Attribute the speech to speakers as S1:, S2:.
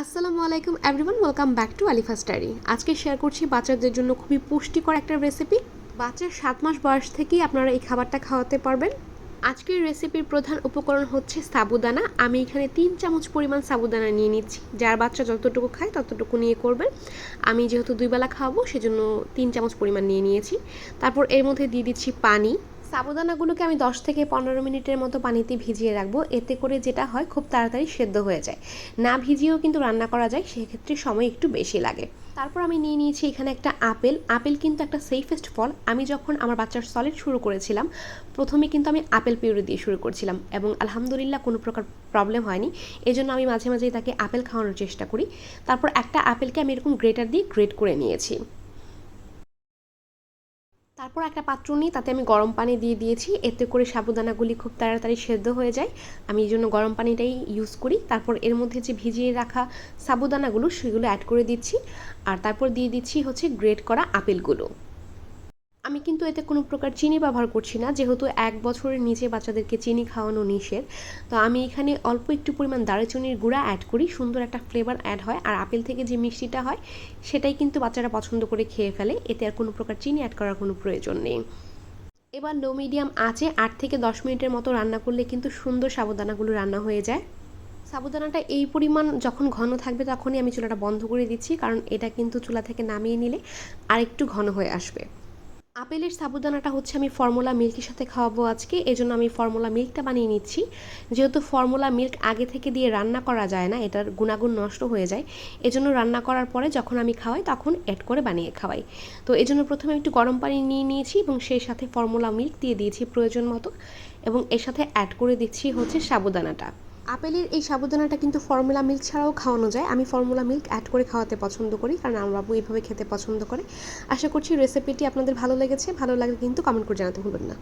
S1: আসসালামু আলাইকুম everyone welcome back to Alifa study আজকে শেয়ার করছি বাচ্চাদের জন্য খুবই পুষ্টিকর একটা রেসিপি বাচ্চার সাত মাস বয়স থেকেই আপনারা এই খাবারটা খাওয়াতে পারবেন। আজকের রেসিপির প্রধান উপকরণ হচ্ছে সাবুদানা। আমি এখানে তিন চামচ পরিমাণ সাবুদানা নিয়ে নিচ্ছি। যার বাচ্চা যতটুকু খায় ততটুকু নিয়ে করবেন। আমি যেহেতু দুই বেলা খাওয়াবো, সেজন্য তিন চামচ পরিমাণ নিয়ে নিয়েছি। তারপর এর মধ্যে দিয়ে দিচ্ছি পানি। সাবুদানাগুলোকে আমি 10 থেকে পনেরো মিনিটের মতো পানিতে ভিজিয়ে রাখব। এতে করে যেটা হয়, খুব তাড়াতাড়ি সেদ্ধ হয়ে যায়। না ভিজিয়েও কিন্তু রান্না করা যায়, সেক্ষেত্রে সময় একটু বেশি লাগে। তারপর আমি নিয়ে নিয়েছি এখানে একটা আপেল। আপেল কিন্তু একটা সেফেস্ট ফল। আমি যখন আমার বাচ্চার সলিড শুরু করেছিলাম, প্রথমে কিন্তু আমি আপেল পিউরি দিয়ে শুরু করছিলাম এবং আলহামদুলিল্লাহ কোনো প্রকার প্রবলেম হয়নি। এই জন্য আমি মাঝে মাঝেই তাকে আপেল খাওয়ানোর চেষ্টা করি। তারপর একটা আপেলকে আমি এরকম গ্রেটার দিয়ে গ্রেট করে নিয়েছি। তারপর একটা পাত্র নিয়ে তাতে আমি গরম পানি দিয়ে দিয়েছি। এতে করে সাবুদানাগুলি খুব তাড়াতাড়ি সেদ্ধ হয়ে যায়। আমি এই জন্য গরম পানিটাই ইউজ করি। তারপর এর মধ্যে যে ভিজিয়ে রাখা সাবুদানাগুলো সেগুলো অ্যাড করে দিচ্ছি। আর তারপর দিয়ে দিচ্ছি হচ্ছে গ্রেট করা আপেলগুলো। আমি কিন্তু এতে কোনো প্রকার চিনি ব্যবহার করছি না, যেহেতু এক বছরের নিচে বাচ্চাদেরকে চিনি খাওয়ানো নিষেধ। তো আমি এখানে অল্প একটু পরিমাণ দারুচিনির গুঁড়া অ্যাড করি, সুন্দর একটা ফ্লেভার অ্যাড হয়। আর আপেল থেকে যে মিষ্টিটা হয়, সেটাই কিন্তু বাচ্চারা পছন্দ করে খেয়ে ফেলে। এতে আর কোনো প্রকার চিনি অ্যাড করার কোনো প্রয়োজন নেই। এবার লো মিডিয়াম আঁচে আট থেকে দশ মিনিটের মতো রান্না করলে কিন্তু সুন্দর সাবুদানাগুলো রান্না হয়ে যায়। সাবুদানাটা এই পরিমাণ যখন ঘন থাকবে তখনই আমি চুলাটা বন্ধ করে দিচ্ছি, কারণ এটা কিন্তু চুলা থেকে নামিয়ে নিলে আরেকটু ঘন হয়ে আসবে। আপেলের সাবুদানাটা হচ্ছে আমি ফর্মুলা মিল্কের সাথে খাওয়াবো আজকে, এজন্য আমি ফর্মুলা মিল্কটা বানিয়ে নিচ্ছি। যেহেতু ফর্মুলা মিল্ক আগে থেকে দিয়ে রান্না করা যায় না, এটার গুণাগুণ নষ্ট হয়ে যায়, এজন্য রান্না করার পরে যখন আমি খাওয়াই তখন অ্যাড করে বানিয়ে খাওয়াই। তো এজন্য প্রথমে একটু গরম পানি নিয়ে নিয়েছি এবং সেই সাথে ফর্মুলা মিল্ক দিয়ে দিয়েছি প্রয়োজন মতো, এবং এর সাথে অ্যাড করে দিচ্ছি হচ্ছে সাবুদানাটা। আপেলের এই সাবুদানাটা কিন্তু ফর্মুলা মিল্ক ছাড়াও খাওয়ানো যায়। আমি ফর্মুলা মিল্ক অ্যাড করে খাওয়াতে পছন্দ করি, কারণ আমার বাবু এইভাবে খেতে পছন্দ করে। আশা করছি রেসিপিটি আপনাদের ভালো লেগেছে। ভালো লাগলে কিন্তু কমেন্ট করে জানাতে ভুলবেন না।